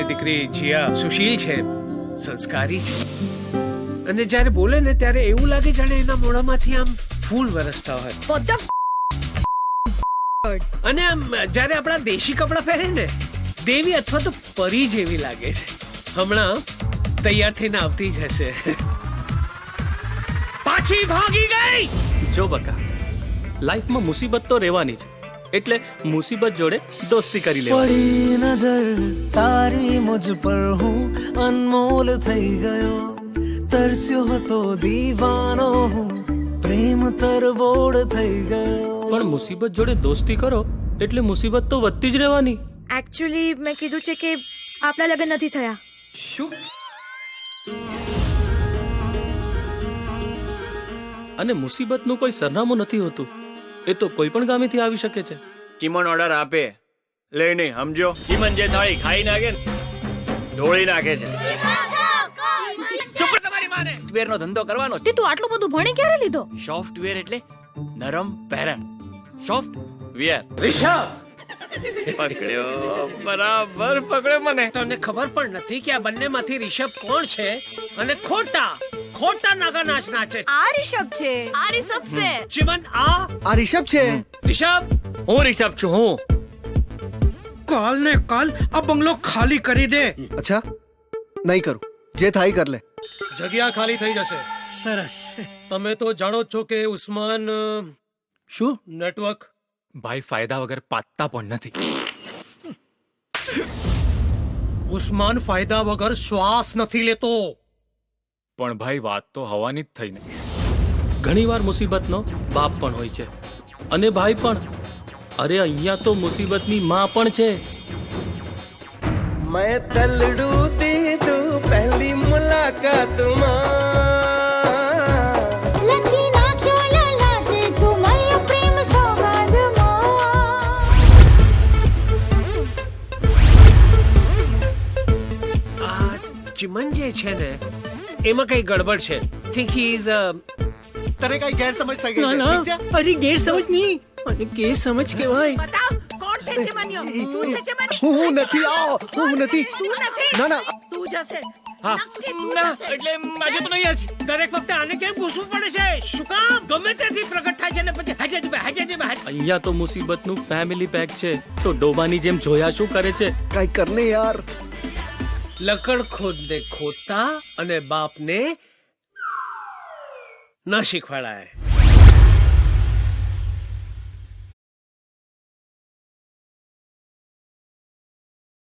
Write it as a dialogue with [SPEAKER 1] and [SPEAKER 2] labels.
[SPEAKER 1] મારી દીકરી જીયા સુશીલ છે સંસ્કારી છે. અને જ્યારે બોલે ને ત્યારે એવું લાગે જાણે એના મોઢામાંથી આમ ફૂલ વરસતા હોય. અને આમ જ્યારે આપણા દેશી કપડાં પહેરે ને દેવી અથવા તો પરી જેવી લાગે છે. હમણાં તૈયાર થઈને આવતી જ હશે. પાછી ભાગી ગઈ!
[SPEAKER 2] જો બકા લાઈફમાં મુસીબત તો રહેવાની જ. એટલે મુસીબત જોડે દોસ્તી કરી લે
[SPEAKER 3] પડી નજર તારી મુજ પર હું અનમોલ થઈ ગયો. તરસ્યો હતો દીવાનો હું પ્રેમ તરબોળ થઈ ગયો.
[SPEAKER 2] પણ મુસીબત જોડે દોસ્તી કરો એટલે મુસીબત તો વધતી જ રહેવાની.
[SPEAKER 4] એકચ્યુઅલી મેં કીધું છે કે આપણા લગ્ન નથી થયા.
[SPEAKER 2] શું? અને મુસીબતનું કોઈ સરનામું નથી હોતું. એ તો કોઈ પણ ગામેથી આવી શકે છે.
[SPEAKER 5] ચીમન ઓર્ડર આપે. લે નહીં સમજો? ચીમન જે થાળી ખાઈ નાખે ને ઢોળી નાખે છે. સોફ્ટવેર નો ધંધો કરવાનો
[SPEAKER 4] તે તું આટલું બધું ભણી ક્યારે લીધો?
[SPEAKER 5] સોફ્ટવેર એટલે નરમ પેરણ સોફ્ટવેર
[SPEAKER 1] રિષભ!
[SPEAKER 5] પકડ્યો બરાબર પકડ્યો મને.
[SPEAKER 1] તને ખબર પણ નથી કે આ બંનેમાંથી રિષભ કોણ છે અને ખોટા? ખોટા નાગા નાચના છે.
[SPEAKER 4] આ રિષભ છે. આ રિષભ છે.
[SPEAKER 1] ચિમન આ?
[SPEAKER 3] આ રિષભ છે.
[SPEAKER 1] રિષભ?
[SPEAKER 5] હું રિષભ છું હું.
[SPEAKER 6] કાલ ને કાલ આ બંગલો ખાલી કરી દે.
[SPEAKER 7] અચ્છા નહીં કરું. જે થાય કર લે.
[SPEAKER 6] જગ્યા ખાલી થઈ જશે.
[SPEAKER 1] સરસ.
[SPEAKER 6] તમે તો જાણો છો કે ઉસ્માન
[SPEAKER 7] શું?
[SPEAKER 6] નેટવર્ક.
[SPEAKER 8] ભાઈ ફાયદા વગર પાતતા પણ નથી.
[SPEAKER 6] ઉસ્માન ફાયદા વગર શ્વાસ નથી લેતો.
[SPEAKER 8] પણ ભાઈ વાત તો હવાની જ થઈ નહીં.
[SPEAKER 2] ઘણીવાર મુસીબતનો બાપ પણ હોય છે. અને ભાઈ પણ. અરે અહીંયા તો મુસીબતની માં પણ છે.
[SPEAKER 9] મેં તલડું દીધું પહેલી
[SPEAKER 1] મુલાકાત ચિમન જે છે ને એમાં કઈ ગડબડ છે? થિંક હી ઇઝ
[SPEAKER 7] તને કઈ ગેરસમજ થઈ ગઈ
[SPEAKER 6] ના
[SPEAKER 7] છે?
[SPEAKER 6] ના. અરે ગેરસમજ નહીં. અને કે સમજ કહેવાય.
[SPEAKER 4] બતાવ કોણ છે ચમનિયો તું છે ચમનિયો
[SPEAKER 7] હું હું નથી આ હું નથી.
[SPEAKER 4] તું નથી?
[SPEAKER 7] ના ના.
[SPEAKER 4] તું જશે.
[SPEAKER 5] હા. ના એટલે માજે તો નહીં યાર.
[SPEAKER 1] દરેક વખતે આને કેમ પૂછવું પડે છે? શું કામ? ગમે ત્યાંથી પ્રગટ થાય છે ને પછી જીબે જીબે
[SPEAKER 2] અહીંયા તો મુસીબતનું ફેમિલી પેક છે. તો ડોબાની જેમ જોયા શું કરે છે?
[SPEAKER 7] કઈ કરને યાર.
[SPEAKER 1] લકડ ખોદને ખોદતા અને બાપને ન શીખવાડાય.